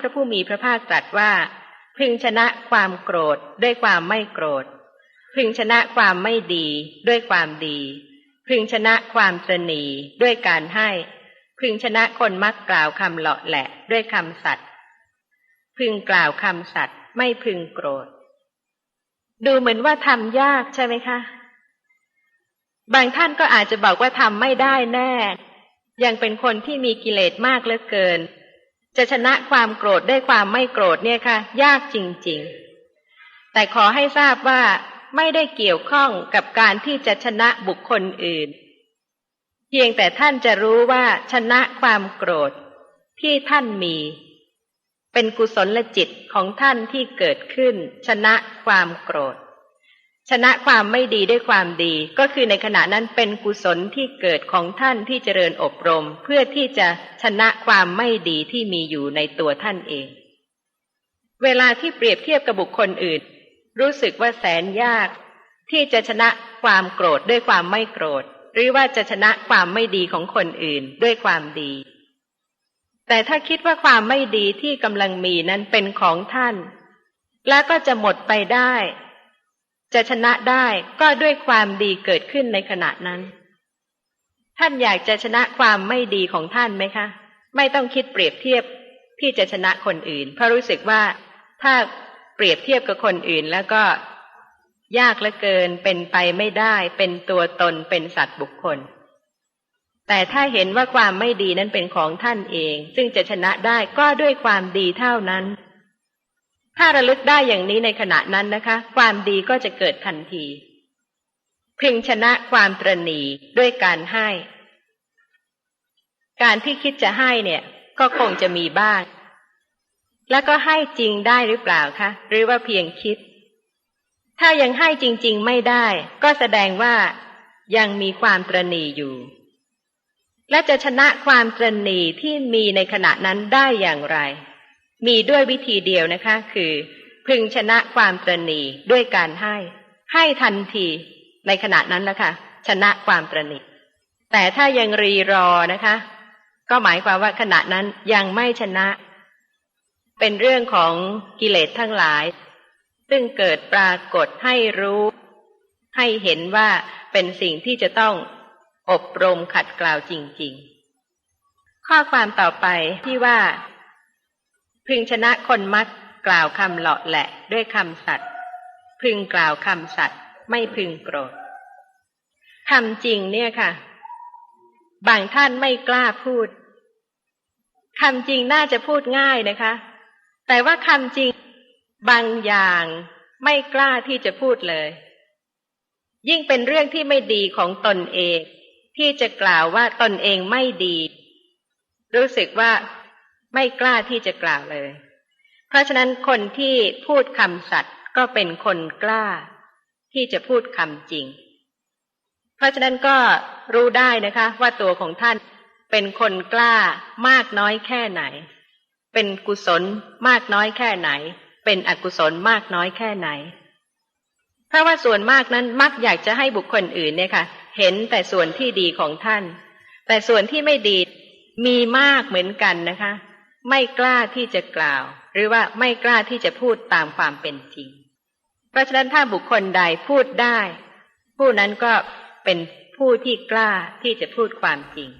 พระผู้มีพระภาคตรัสว่า พึงชนะความโกรธด้วยความไม่โกรธ พึงชนะความไม่ดีด้วยความดี พึงชนะความตรณีด้วยการให้ พึงชนะคนมักกล่าวคำเหลาะแหละด้วยคำสัตย์พึงกล่าวคำสัตย์ไม่พึงโกรธ ดูเหมือนว่าทำยากใช่ไหมคะ บางท่านก็อาจจะบอกว่าทำไม่ได้แน่ ยังเป็นคนที่มีกิเลสมากเหลือเกิน จะชนะความโกรธได้ความไม่โกรธเนี่ยค่ะ ยากจริง ๆ แต่ขอให้ทราบว่าไม่ได้เกี่ยวข้องกับการที่จะชนะบุคคลอื่น เพียงแต่ท่านจะรู้ว่าชนะความโกรธที่ท่านมี เป็นกุศลจิตของท่านที่เกิดขึ้น ชนะความโกรธ ชนะความไม่ดีด้วยความดีก็คือในขณะนั้นเป็นกุศลที่เกิดของท่านที่เจริญอบรม เพื่อที่จะชนะความไม่ดีที่มีอยู่ในตัวท่านเอง เวลาที่เปรียบเทียบกับบุคคลอื่น รู้สึกว่าแสนยาก ที่จะชนะความโกรธด้วยความไม่โกรธ หรือว่าจะชนะความไม่ดีของคนอื่นด้วยความดี แต่ถ้าคิดว่าความไม่ดีที่กำลังมีนั้นเป็นของท่าน แล้วก็จะหมดไปได้ จะชนะได้ก็ด้วยความดีเกิดขึ้นในขณะนั้น ท่านอยากจะชนะความไม่ดีของท่านไหมคะ ไม่ต้องคิดเปรียบเทียบที่จะชนะคนอื่น เพราะรู้สึกว่าถ้าเปรียบเทียบกับคนอื่นแล้วก็ยากเหลือเกินเป็นไปไม่ได้เป็นตัวตนเป็นสัตว์บุคคล แต่ถ้าเห็นว่าความไม่ดีนั้นเป็นของท่านเอง ซึ่งจะชนะได้ก็ด้วยความดีเท่านั้น ถ้าระลึกได้อย่างนี้ในขณะนั้นนะคะ ความดีก็จะเกิดทันทีพึงชนะความตรณีด้วยการให้ การที่คิดจะให้เนี่ย ก็คงจะมีบ้าง แล้วก็ให้จริงได้หรือเปล่าคะ หรือว่าเพียงคิด ถ้ายังให้จริง ๆ ไม่ได้ ก็แสดงว่ายังมีความตรณีอยู่ และจะชนะความตรณีที่มีในขณะนั้นได้อย่างไร มีด้วยวิธีเดียวนะคะ คือ พึงชนะความตรณีด้วยการให้ ให้ทันทีในขณะนั้นแล้วค่ะชนะความตรณีแต่ถ้ายังรีรอนะคะ ก็หมายความว่าขณะนั้นยังไม่ชนะ เป็นเรื่องของกิเลสทั้งหลาย ซึ่งเกิดปรากฏให้รู้ ให้เห็นว่าเป็นสิ่งที่จะต้องอบรมขัดกล่าวจริง ๆ ข้อความต่อไปที่ว่า พึงชนะคนมักกล่าวคำหลาะแหละด้วยคำสัตย์พึงกล่าวคำสัตย์ไม่พึงโกรธคำจริงเนี่ยค่ะ บางท่านไม่กล้าพูดคำจริงน่าจะพูดง่ายนะคะ แต่ว่าคำจริงบางอย่างไม่กล้าที่จะพูดเลย ยิ่งเป็นเรื่องที่ไม่ดีของตนเอง ที่จะกล่าวว่าตนเองไม่ดี รู้สึกว่า ไม่กล้าที่จะกล่าวเลย เพราะฉะนั้นคนที่พูดคำสัตย์ก็เป็นคนกล้า ที่จะพูดคำจริง เพราะฉะนั้นก็รู้ได้นะคะ ว่าตัวของท่านเป็นคนกล้ามากน้อยแค่ไหน เป็นกุศลมากน้อยแค่ไหน เป็นอกุศลมากน้อยแค่ไหน เพราะว่าส่วนมากนั้นมักอยากจะให้บุคคลอื่นเนี่ยค่ะ เห็นแต่ส่วนที่ดีของท่าน แต่ส่วนที่ไม่ดีมีมากเหมือนกันนะคะ ไม่กล้าที่จะกล่าว หรือว่าไม่กล้าที่จะพูดตามความเป็นจริง เพราะฉะนั้นถ้าบุคคลใดพูดได้ ผู้นั้นก็เป็นผู้ที่กล้าที่จะพูดความจริง